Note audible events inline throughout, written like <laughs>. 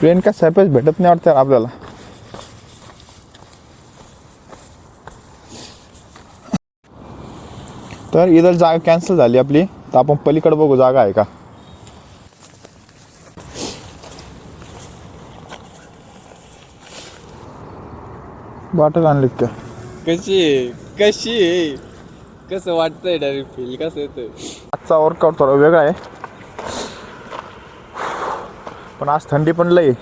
Train का surprise भेटत नाही वाटतं आपल्याला. तर इथं जागा कॅन्सल झाली आपली तर आपण पलीकडे बघू जागा आहे का. बॉटल आणली का? कशी कशी कसं वाटतंय डायरेक्ट फील कसं येतंय? आजचा वर्कआउट थोडा वेगळा आहे. पण आज थंडी पण लई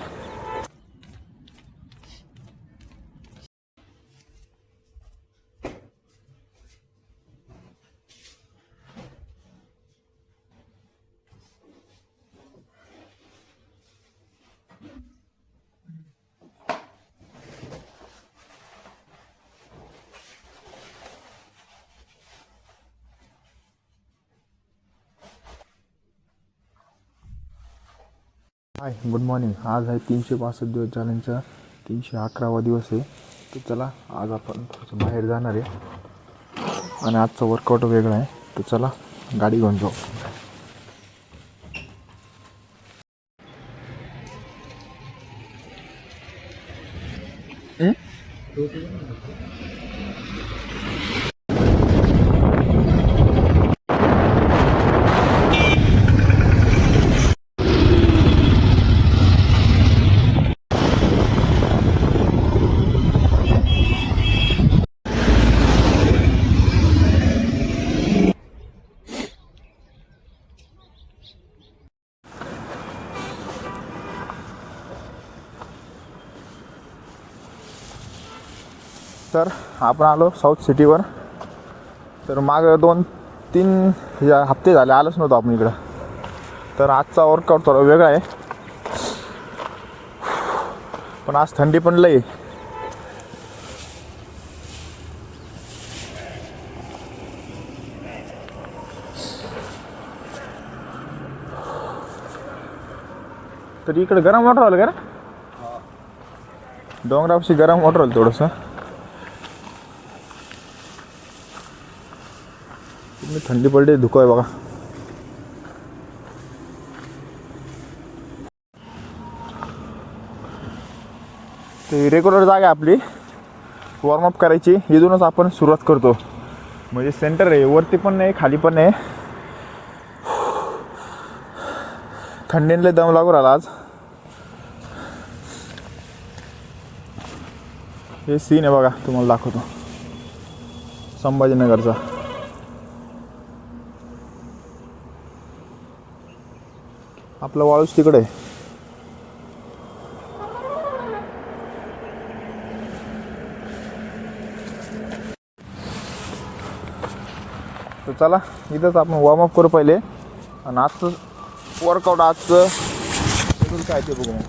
हाय गुड मॉर्निंग आज आहे तीनशे पासष्ट दिवस चॅलेंजचा तीनशे अकरावा दिवस आहे. तर चला आज आपण थोडंसं बाहेर जाणार आहे. आणि आजचा वर्कआउट वेगळा आहे. तर चला गाडी घेऊन जाऊ. तर आपण आलो साऊथ सिटीवर तर माग दोन तीन या हप्ते झाले आलोच नव्हतो आपण इकडं. तर आजचा वर्कआउट थोडा वेगळा आहे. पण आज थंडी पण लई. तर इकडे गरम वाटर आलं का डोंगरापाशी गरम वाटर आलं थोडंसं. थंडी पडली धुकं आहे बघा. ते रेग्युलर जागा आहे आपली. वॉर्मअप करायची. इथूनच आपण सुरुवात करतो. म्हणजे सेंटर आहे. वरती पण नाही खाली पण नाही. थंडीनले दम लागू राहिला आज. हे सीन आहे बघा तुम्हाला दाखवतो. संभाजीनगरचा. आपलं वाळूच तिकडे. आहे तर चला इथंच आपण वॉर्मअप करू पहिले. आणि आजचं वर्कआउट आजचं schedule काय ते बघू मग.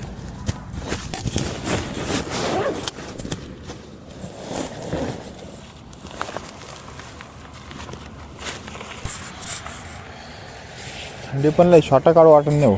थंडी पण लय शॉर्टा काढू वाटून नाही हो.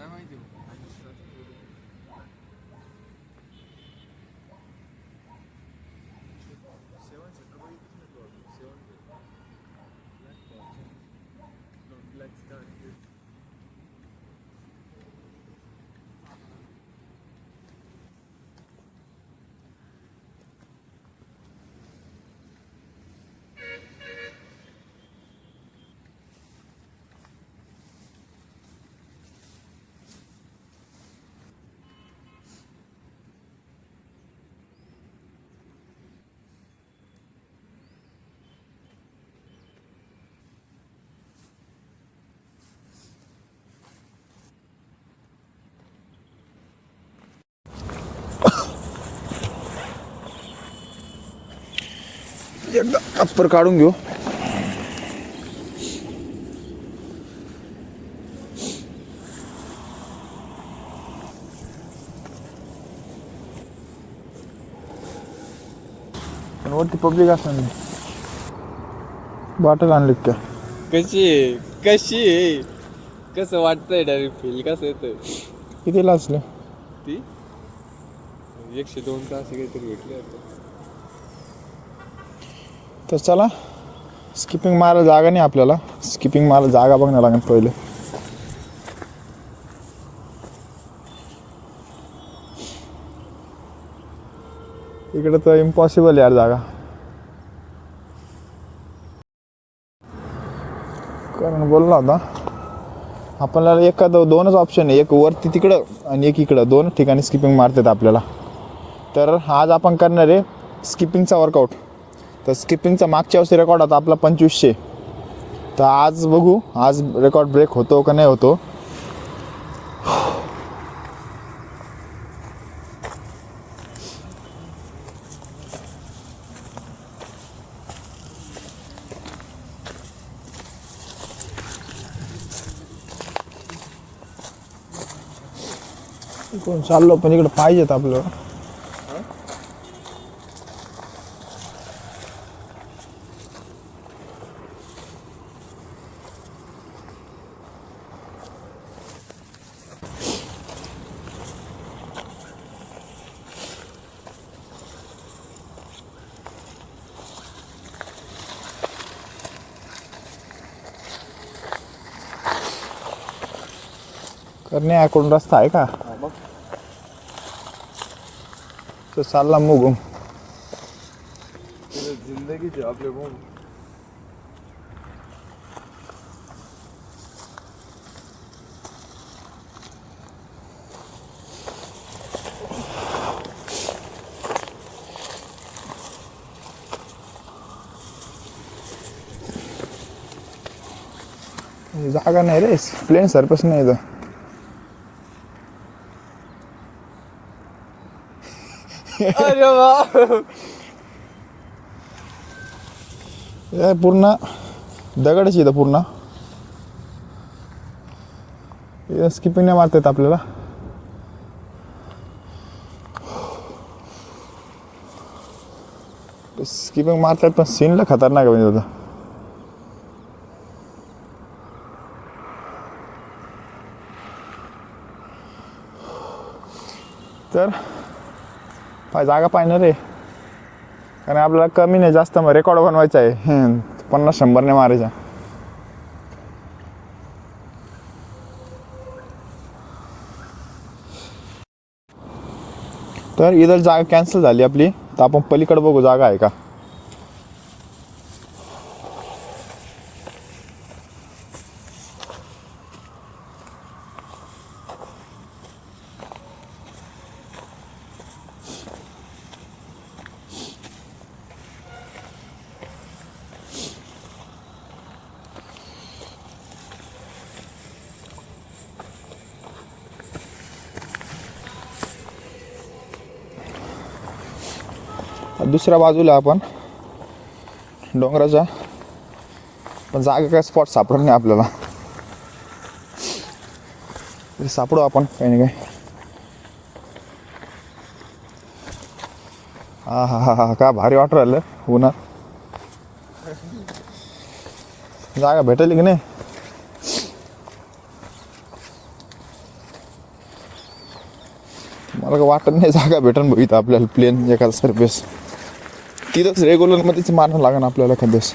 काय एकदा अप्पर काढून घेऊ. वरती पब्लिक असणार नाही. बॉटल आणली का कशी आहे? कशी आहे? कसं वाटतंय डायरेक्ट फील कसं येतं कितीला असलं? ती? एकशे दोन तास काहीतरी भेटले आता. तर चला स्किपिंग मारायला जागा नाही आपल्याला. स्किपिंग मारायला जागा बघणार लागेल पहिले. इकडे तर इम्पॉसिबल यार जागा. कारण बोलला होता आपल्याला एखादं दोनच ऑप्शन आहे. एक वरती तिकडं आणि एक इकडं. दोन ठिकाणी स्किपिंग मारतात आपल्याला. तर आज आपण करणार आहे स्किपिंगचा वर्कआउट तर स्किपिंगचा मागच्या वर्षी रेकॉर्ड होता आपला पंचवीसशे. तर आज बघू आज रेकॉर्ड ब्रेक होतो का नाही होतो. कोण चाललो पण इकडे पाहिजेत आपलं करणे याकडून रस्ता आहे का? तो चालला मुगून. जिंदगीचे आपले जागा नाही रे प्लेन सरफेस नाही इथं. अरे वा. पूर्ण. दगडच येतं पूर्ण. स्किपिंग नाही मारतात आपल्याला. स्किपिंग मारतात पण सीनला खतरनाक आहे म्हणजे आता तर पाय जागा पाहिजे रे. कारण आपल्याला कमी नाही जास्त मग रेकॉर्ड बनवायचा आहे. पन्नास शंभरने मारायचा. तर इथं जागा कॅन्सल झाली आपली. तर आपण पलीकडे बघू जागा आहे का? दुसऱ्या बाजूला आपण डोंगराच्या पण जागा काय स्पॉट सापडत नाही आपल्याला. सापडू आपण काही नाही काही. हा हा हा हा का भारी वाटर राहिलं उन्हात जागा भेटेल की नाही? मला का वाटत नाही जागा भेटन बघित आपल्याला प्लेन एखादा सर्फेस तिथंच रेग्युलरमध्येच मारणं लागेल आपल्याला एखाद्यास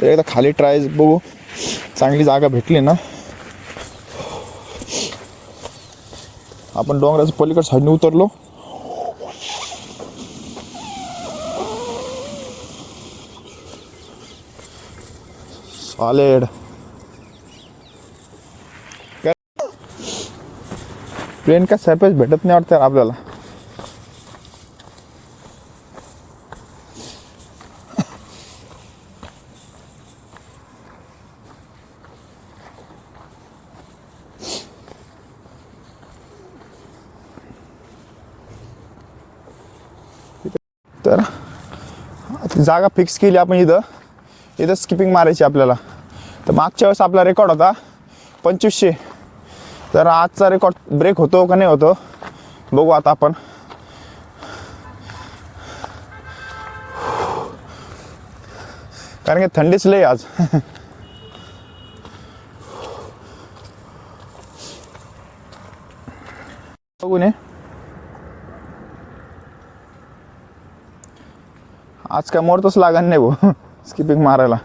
तर एकदा खाली ट्राय बघू. चांगली जागा भेटली ना. आपण डोंगराच्या पलीकड साईडने उतरलो. सॉलेड प्लेन का सरप्राईज भेटत नाही वाटतं आपल्याला. जागा फिक्स केली आपण इथं. इथं स्किपिंग मारायची आपल्याला. तर मागच्या वेळेस आपला रेकॉर्ड होता पंचवीसशे. तर आजचा रेकॉर्ड ब्रेक होतो का नाही होतो बघू आता आपण. कारण की थंडीच लय आज. <laughs> बघू नये आज काय मोडतच लागण नाही भाऊ. <laughs> स्किपिंग मारायला.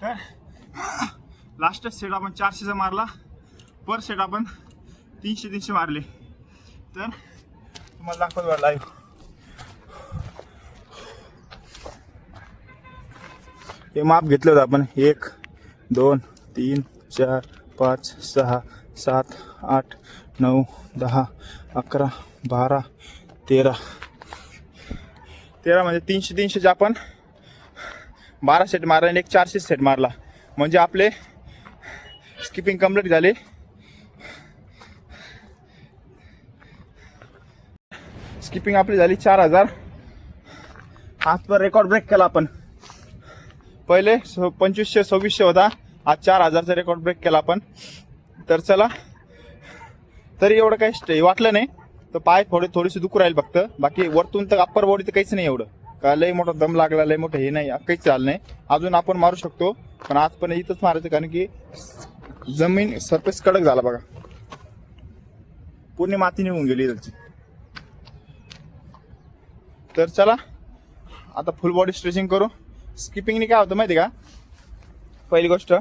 तर लास्ट सेट आपण चारशेचा मारला. पर सेट आपण तीनशे तीनशे मारले. तर तुम्हाला दाखवतो लाईव्ह हे माप घेतलं होतं आपण. एक दोन तीन चार पाच सहा सात आठ नऊ दहा अकरा बारा तेरा. तेरा म्हणजे तीनशे तीनशेचे आपण बारा सेट मारला आणि एक चारशे सेट मारला. म्हणजे आपले स्किपिंग कंप्लीट झाले. स्किपिंग आपली झाली चार हजार. आजपर रेकॉर्ड ब्रेक केला आपण. पहिले पंचवीसशे सव्वीसशे होता. आज चार हजारचा रेकॉर्ड ब्रेक केला आपण. तर चला. तरी एवढं काही स्टे वाटलं नाही. तर पाय थोडे थोडीशी दुखू राहील फक्त. बाकी वरतून तर अप्पर बॉडी तर काहीच नाही एवढं. का लय मोठा दम लागला लय मोठं हे नाही काहीच चाल नाही. अजून आपण मारू शकतो पण आज पण इथंच मारायचं कारण की जमीन सरफेस कडक झाला बघा. पूर्ण माती निघून गेली त्याची तर चला आता फुल बॉडी स्ट्रेचिंग करू. स्किपिंगने काय होतं माहिती आहे का? पहिली गोष्ट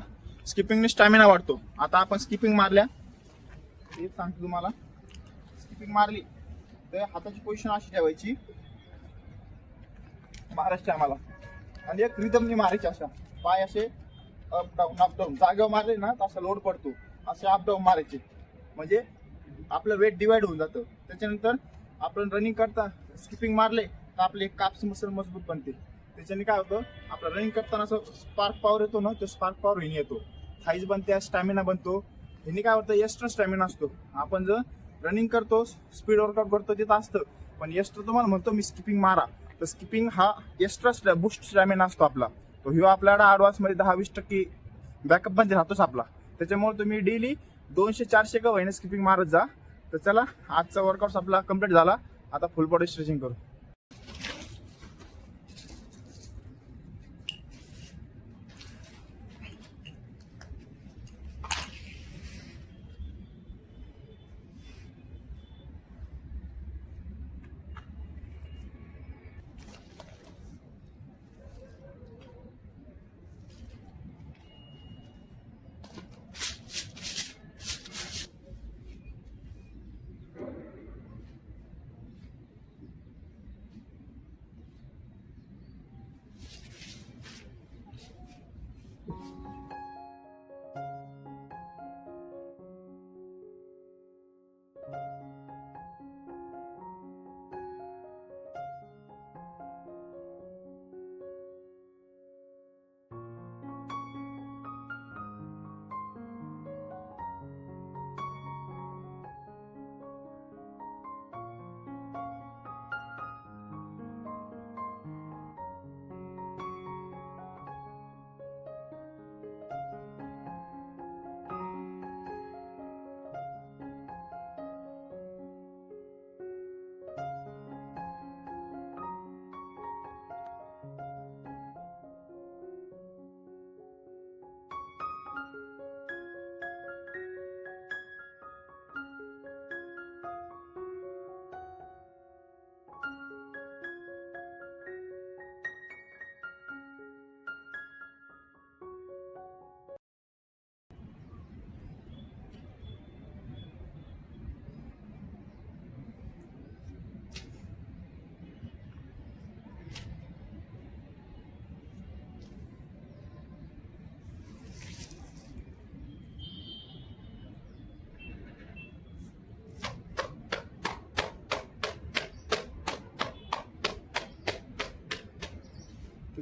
स्किपिंगने स्टॅमिना वाढतो. आता आपण स्किपिंग मारल्या. तेच सांगतो तुम्हाला. स्किपिंग मारली तर हाताची पोझिशन अशी ठेवायची. महाराष्ट्र आम्हाला. आणि एक रिदमनी मारायची अशा. पाय असे अप डाऊन जागेवर मारले ना तर असा लोड पडतो. असे अप डाऊन मारायचे. म्हणजे आपलं वेट डिवाइड होऊन जातं. त्याच्यानंतर आपण रनिंग करता स्किपिंग मारले तर आपले काप्स मसल मजबूत बनते. त्याच्याने काय होतं? आपलं रनिंग करताना असं स्पार्क पॉवर येतो ना तो स्पार्क पॉवर हिने येतो. थाईज बनते स्टॅमिना बनतो. हिने काय होतं? एक्स्ट्रा स्टॅमिना असतो. आपण जर रनिंग करतो स्पीड वर्कआउट करतो तिथं असतं. पण एक्स्ट्रा तुम्हाला म्हणतो मी स्किपिंग मारा. तर स्किपिंग हा एक्स्ट्रा बुस्ट स्टॅमिना असतो आपला. तो ह्यो आपल्याला ॲडव्हान्स दहा वीस टक्के बॅकअपमध्ये राहतोच आपला. त्याच्यामुळे तुम्ही डेली दोनशे चारशे का होईना स्किपिंग मारत जा. तर चला आजचा वर्कआउट आपला कंप्लीट झाला. आता फुल बॉडी स्ट्रेचिंग करू.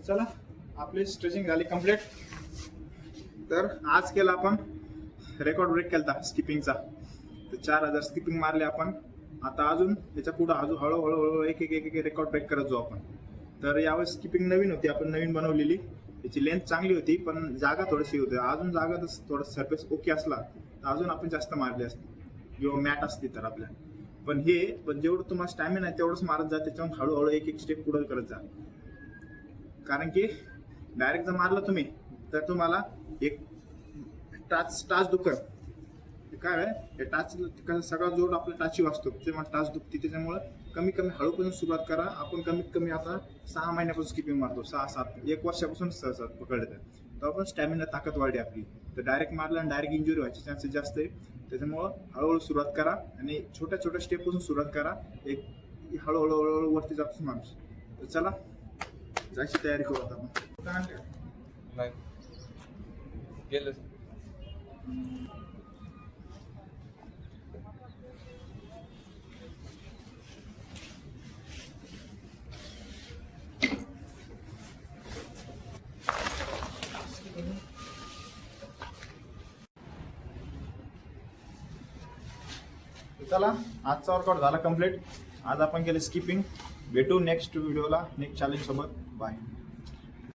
चला आपली स्ट्रेचिंग झाली कंप्लीट तर आज केला आपण रेकॉर्ड ब्रेक केला स्किपिंगचा तर चार हजार स्किपिंग मारले आपण. आता अजून त्याच्या पुढं अजून हळूहळू हळू एक एक एक एक रेकॉर्ड ब्रेक करत जाऊ आपण. तर यावेळेस स्किपिंग नवीन होती आपण नवीन बनवलेली. त्याची लेंथ चांगली होती पण जागा थोडीशी होती. अजून जागा तर थोडं सरफेस ओके असला तर अजून आपण जास्त मारली असते. किंवा मॅट असते तर आपल्या. पण हे पण जेवढं तुम्हाला स्टॅमिना आहे तेवढंच मारत जा. त्याच्यावर हळूहळू एक एक स्टेप पुढं करत जा. कारण की डायरेक्ट जर मारलं तुम्ही तर तुम्हाला एक टाच टाच दुखत. काय आहे? हे टाच सगळा जोड आपल्या टाची वाचतो. तेव्हा टाच दुखते त्याच्यामुळे कमी कमी हळूपासून सुरुवात करा. आपण कमीत कमी आता सहा महिन्यापासून स्किपिंग मारतो. सहा सात एक वर्षापासून सहा सात पकडले तर. तर आपण स्टॅमिना ताकद वाढली आपली. तर डायरेक्ट मारलं आणि डायरेक्ट इंजुरी व्हायचे चान्सेस जास्त आहे. त्याच्यामुळं हळूहळू सुरुवात करा आणि छोट्या छोट्या स्टेपपासून सुरुवात करा. एक हळूहळू हळूहळू वरती जातो माणूस. तर चला जायची तयारी करू आता आपण. काय आणलं? नाही. गेलं तर चला आजचा वर्कआउट झाला कंप्लीट आज आपण केलं स्किपिंग भेटू नेक्स्ट व्हिडिओला नेक्स्ट चॅलेंज सोबत. बाय